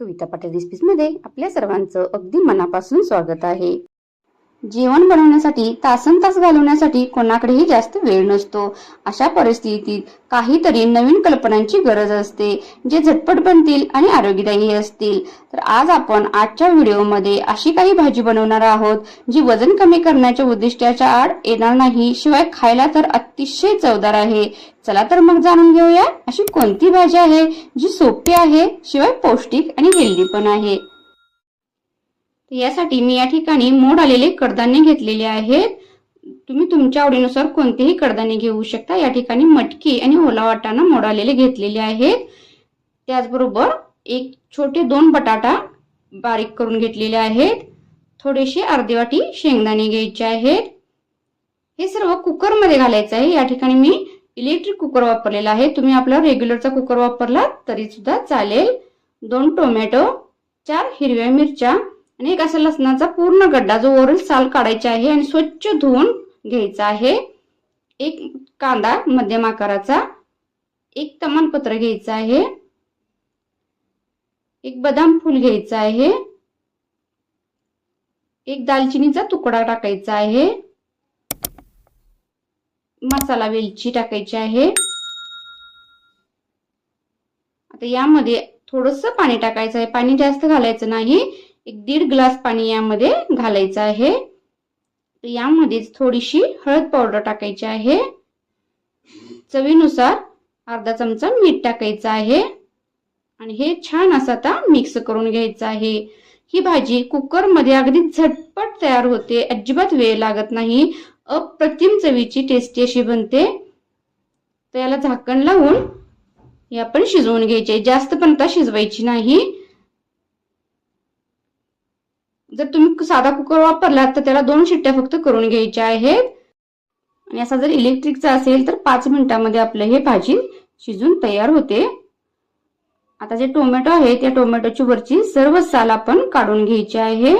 कविता पाटील रेसिपीजमध्ये आपल्या सर्वांचं अगदी मनापासून स्वागत आहे. जेवण बनवण्यासाठी तासन तास घालवण्यासाठी कोणाकडेही जास्त वेळ नसतो. अशा परिस्थितीत काहीतरी नवीन कल्पनांची गरज असते जे झटपट बनतील आणि आरोग्यदायी असतील. तर आज आपण आजच्या व्हिडिओमध्ये अशी काही भाजी बनवणार आहोत जी वजन कमी करण्याच्या उद्दिष्टाच्या आड येणार नाही शिवाय खायला तर अतिशय चवदार आहे. चला तर मग जाणून घेऊया अशी कोणती भाजी आहे जी सोपी आहे शिवाय पौष्टिक आणि हेल्दी पण आहे. यासाठी मी या ठिकाणी मोड आलेले कडधान्य घेतलेले आहेत. तुम्ही तुमच्या आवडीनुसार कोणतेही कडधान्य घेऊ शकता. या ठिकाणी मटकी आणि ओला वाटाणा मोड आलेले घेतलेले आहेत. त्याचबरोबर एक छोटे दोन बटाटा बारीक करून घेतलेले आहेत. थोडेसे अर्धी वाटी शेंगदाणे घ्यायचे आहेत. हे सर्व कुकरमध्ये घालायचं आहे. या ठिकाणी मी इलेक्ट्रिक कुकर वापरलेला आहे. तुम्ही आपला रेग्युलरचा कुकर वापरला तरी सुद्धा चालेल. दोन टोमॅटो चार हिरव्या मिरच्या आणि एक असा लसणाचा पूर्ण गड्डा जो वरील साल काढायचा आहे आणि स्वच्छ धुवून घ्यायचा आहे. एक कांदा मध्यम आकाराचा एक तमानपत्र घ्यायचं आहे. एक बदाम फूल घ्यायचं आहे. एक दालचिनीचा तुकडा टाकायचा आहे. मसाला वेलची टाकायची आहे. आता यामध्ये थोडस पाणी टाकायचं आहे. पाणी जास्त घालायचं नाही. एक दीड ग्लास पाणी यामध्ये घालायचं आहे. यामध्येच थोडीशी हळद पावडर टाकायची आहे. चवीनुसार अर्धा चमचा मीठ टाकायचं आहे. आणि हे छान असं आता मिक्स करून घ्यायचं आहे. ही भाजी कुकरमध्ये अगदी झटपट तयार होते. अजिबात वेळ लागत नाही. अप्रतिम चवीची टेस्टी अशी बनते. तर याला झाकण लावून हे आपण शिजवून घ्यायचे. जास्त पण आता शिजवायची नाही. जर तुम्ही साधा कुकर वापरलात तर त्याला दोन शिट्ट्या फक्त करून घ्यायच्या आहेत. आणि असा जर इलेक्ट्रिकचा असेल तर पाच मिनिटामध्ये आपलं हे भाजी शिजून तयार होते. आता जे टोमॅटो आहे त्या टोमॅटोची वरची सर्व साल आपण काढून घ्यायची आहे.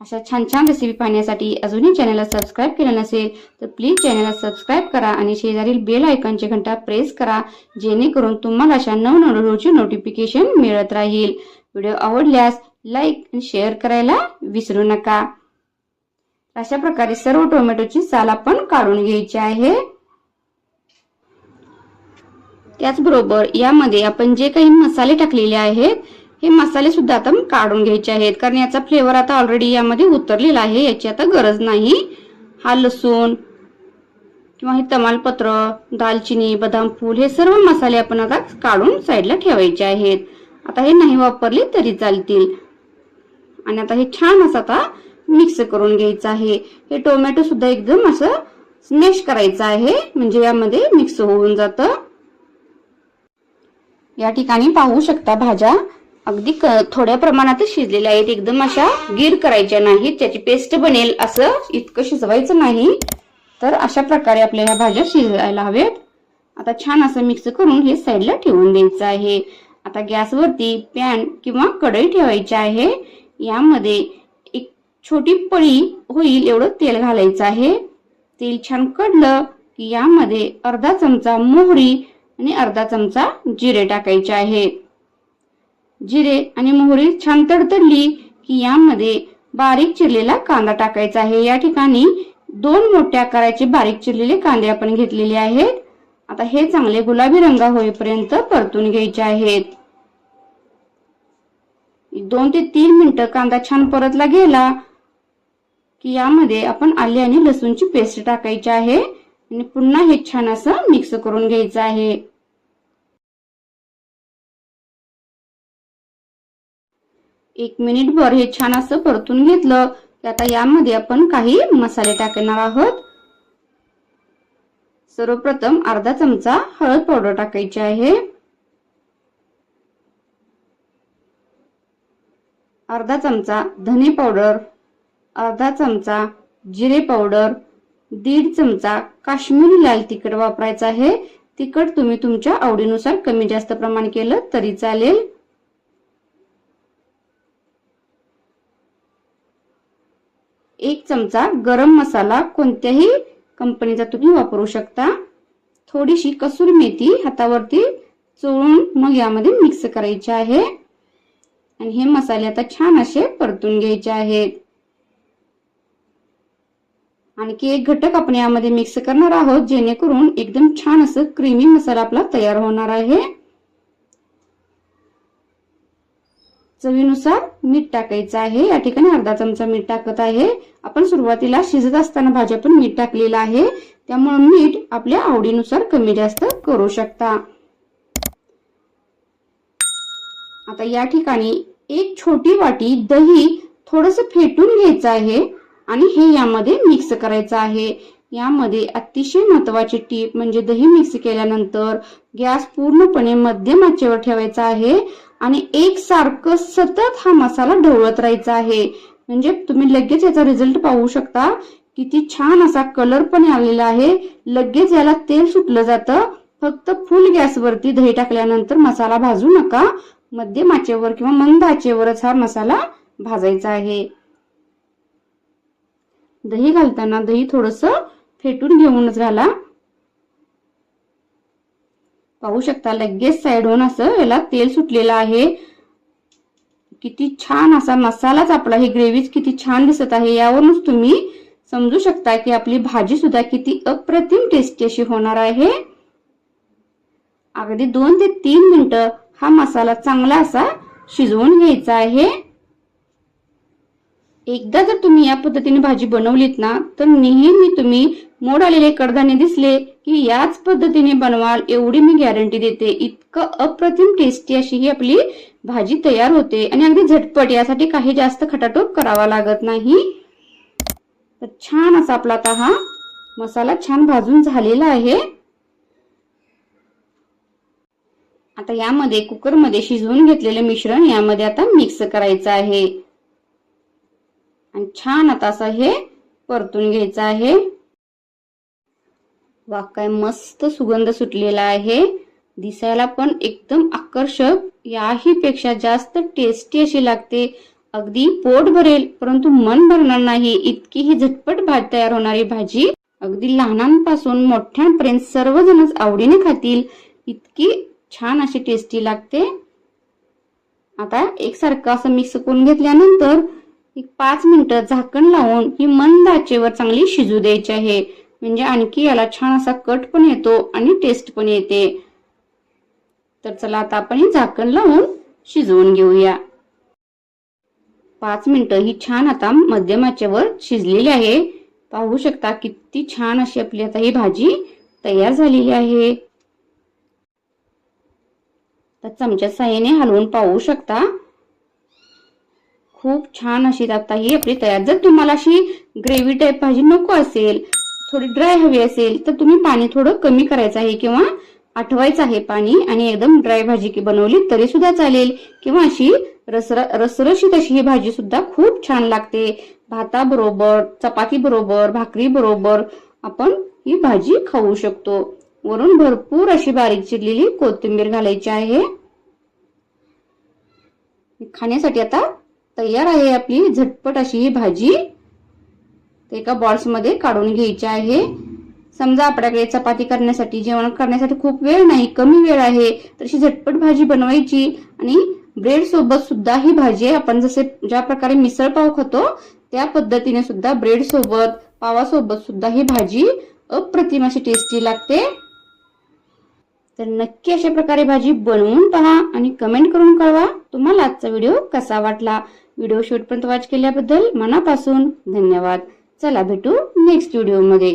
अशा छान छान रेसिपी पाहण्यासाठी अजूनही चॅनलला सबस्क्राईब केलं नसेल तर प्लीज चॅनलला सबस्क्राईब करा आणि शेजारील बेल आयकॉनची घंटा प्रेस करा जेणेकरून तुम्हाला अशा नवनवरोची नोटिफिकेशन मिळत राहील. व्हिडिओ आवडल्यास लाईक आणि शेअर करायला विसरू नका. अशा प्रकारे सर्व टोमॅटोची साल आपण काढून घ्यायची आहे. त्याचबरोबर यामध्ये आपण जे काही मसाले टाकलेले आहेत हे मसाले सुद्धा आता काढून घ्यायचे आहेत. कारण याचा फ्लेवर आता ऑलरेडी यामध्ये उतरलेला आहे याची आता गरज नाही. हा लसूण किंवा हे तमालपत्र दालचिनी बदाम फूल हे सर्व मसाले आपण आता काढून साईडला ठेवायचे आहेत. आता हे नाही वापरले तरी चालतील. आणि आता हे छान असं आता मिक्स करून घ्यायचं आहे. हे टोमॅटो सुद्धा एकदम असं स्मॅश करायचं आहे. म्हणजे यामध्ये मिक्स होऊन जातं. या ठिकाणी पाहू शकता भाज्या. अगदी थोड्या प्रमाणात शिजलेल्या आहेत. एकदम अशा गिर करायच्या नाहीत. त्याची पेस्ट बनेल असं इतकं शिजवायचं नाही. तर अशा प्रकारे आपल्या ह्या भाज्या शिजायला हव्यात. आता छान असं मिक्स करून हे साईडला ठेवून द्यायचं आहे. आता गॅसवरती पॅन किंवा कढई ठेवायची आहे. यामध्ये एक छोटी पळी होईल एवढं तेल घालायचं आहे. तेल छान कडलं की यामध्ये अर्धा चमचा मोहरी आणि अर्धा चमचा जिरे टाकायचे आहे. जिरे आणि मोहरी छान तडतडली की यामध्ये बारीक चिरलेला कांदा टाकायचा आहे. या ठिकाणी दोन मोठ्या आकाराचे बारीक चिरलेले कांदे आपण घेतलेले आहेत. आता हे चांगले गुलाबी रंगा होईपर्यंत परतून घ्यायचे आहेत. दोन ते तीन मिनिटं कांदा छान परतला गेला की यामध्ये आपण आले आणि लसूणची पेस्ट टाकायची आहे. आणि पुन्हा हे छान असं मिक्स करून घ्यायचं आहे. एक मिनिट भर हे छान असं परतून घेतलं. की आता यामध्ये आपण काही मसाले टाकणार आहोत. सर्वप्रथम अर्धा चमचा हळद पावडर टाकायची आहे. अर्धा चमचा धने पावडर अर्धा चमचा जिरे पावडर दीड चमचा काश्मीरी लाल तिखट वापरायचं आहे. तिखट तुम्ही तुमच्या आवडीनुसार कमी जास्त प्रमाण केलं तरी चालेल. एक चमचा गरम मसाला कोणत्याही कंपनीचा तुम्ही वापरू शकता. थोडीशी कसुरी मेथी हातावरती चोळून मग यामध्ये मिक्स करायची आहे. आणि हे मसाले आता छान असे परतून घ्यायचे आहेत. आणखी एक घटक आपण यामध्ये मिक्स करणार आहोत जेणेकरून एकदम छान असं क्रीमी मसाला आपला तयार होणार आहे. चवीनुसार मीठ टाकायचं आहे. या ठिकाणी अर्धा चमचा मीठ टाकत आहे. आपण सुरुवातीला शिजत असताना भाज्या पण मीठ टाकलेलं आहे. त्यामुळे मीठ आपल्या आवडीनुसार कमी जास्त करू शकता. आता या ठिकाणी एक छोटी वाटी दही थोडस फेटून घ्यायचं आहे आणि हे यामध्ये मिक्स करायचं आहे. यामध्ये अतिशय महत्वाची टीप म्हणजे दही मिक्स केल्यानंतर गॅस पूर्णपणे मध्यम आचेवर ठेवायचा आहे आणि एक सारखं सतत हा मसाला ढवळत राहायचा आहे. म्हणजे तुम्ही लगेच याचा रिझल्ट पाहू शकता. किती छान असा कलर पण आलेला आहे. लगेच याला तेल सुटलं जातं. फक्त फुल गॅसवरती दही टाकल्यानंतर मसाला भाजू नका. मध्यम आचेवर किंवा मंद आचेवरच हा मसाला भाजायचा आहे. दही घालताना दही थोडस फेटून घेऊनच घाला. पाहू शकता लगेच साईडहून असं याला तेल सुटलेलं आहे. किती छान असा मसालाच आपला ही ग्रेव्हीच किती छान दिसत आहे. यावरूनच तुम्ही समजू शकता की आपली भाजी सुद्धा किती अप्रतिम टेस्टी अशी होणार आहे. अगदी दोन ते तीन मिनिटं हा मसाला चांगला असा शिजवून घ्यायचा आहे. एकदा जर तुम्ही या पद्धतीने भाजी बनवलीत ना तर नेहमी तुम्ही मोड आलेले कडधान्य दिसले की याच पद्धतीने बनवाल एवढी मी गॅरंटी देते. इतकं अप्रतिम टेस्टी अशी ही आपली भाजी तयार होते आणि अगदी झटपट यासाठी काही जास्त खटाटोप करावा लागत नाही. तर छान असा आपला आता हा मसाला छान भाजून झालेला आहे. आता यामध्ये कुकरमध्ये शिजवून घेतलेले मिश्रण यामध्ये आता मिक्स करायचं आहे. आणि छान आता असं हे परतून घ्यायचं आहे. वा काय मस्त सुगंध सुटलेला आहे. दिसायला पण एकदम आकर्षक. याही पेक्षा जास्त टेस्टी अशी लागते. अगदी पोट भरेल परंतु मन भरणार नाही. इतकी ही झटपट भात तयार होणारी भाजी अगदी लहानांपासून मोठ्यांपर्यंत सर्वजणच आवडीने खातील. इतकी छान अशी टेस्टी लागते. आता एकसारखं असं मिक्स करून घेतल्यानंतर एक पाच मिनिटं झाकण लावून ही मंद आचेवर चांगली शिजू द्यायची आहे. म्हणजे आणखी याला छान असा कट पण येतो आणि टेस्ट पण येते. तर चला आता आपण हे झाकण लावून शिजवून घेऊया. पाच मिनिटं ही छान आता मध्यम आचेवर शिजलेली आहे. पाहू शकता किती छान अशी आपली आता ही भाजी तयार झालेली आहे. तर चमच्या साह्याने हलवून पाहू शकता. खूप छान अशी आता ही आपली तयार. जर तुम्हाला अशी ग्रेव्ही टाईप भाजी नको असेल थोडी ड्राय हवी असेल तर तुम्ही पाणी थोडं कमी करायचं आहे किंवा आठवायचं आहे पाणी आणि एकदम ड्राय भाजी की बनवली तरी सुद्धा चालेल. किंवा अशी रसर रसरशीत अशी ही भाजी सुद्धा खूप छान लागते. भाताबरोबर चपाती बरोबर भाकरी बरोबर आपण ही भाजी खाऊ शकतो. वरून भरपूर अशी बारीक चिरलेली कोथिंबीर घालायची आहे. खाण्यासाठी आता तयार आहे आपली झटपट अशी ही भाजी. ते एका बॉल्समध्ये काढून घ्यायची आहे. समजा आपल्याकडे चपाती करण्यासाठी जेवण करण्यासाठी खूप वेळ नाही कमी वेळ आहे तर अशी झटपट भाजी बनवायची. आणि ब्रेड सोबत सुद्धा ही भाजी आपण जसे ज्या प्रकारे मिसळ पाव खातो त्या पद्धतीने सुद्धा ब्रेड सोबत पावासोबत सुद्धा ही भाजी अप्रतिम अशी टेस्टी लागते. तर नक्की अशा प्रकारे भाजी बनवून पहा आणि कमेंट करून कळवा तुम्हाला आजचा व्हिडिओ कसा वाटला. व्हिडिओ शेवटपर्यंत वॉच केल्याबद्दल मनापासून धन्यवाद. चला भेटू नेक्स्ट व्हिडिओमध्ये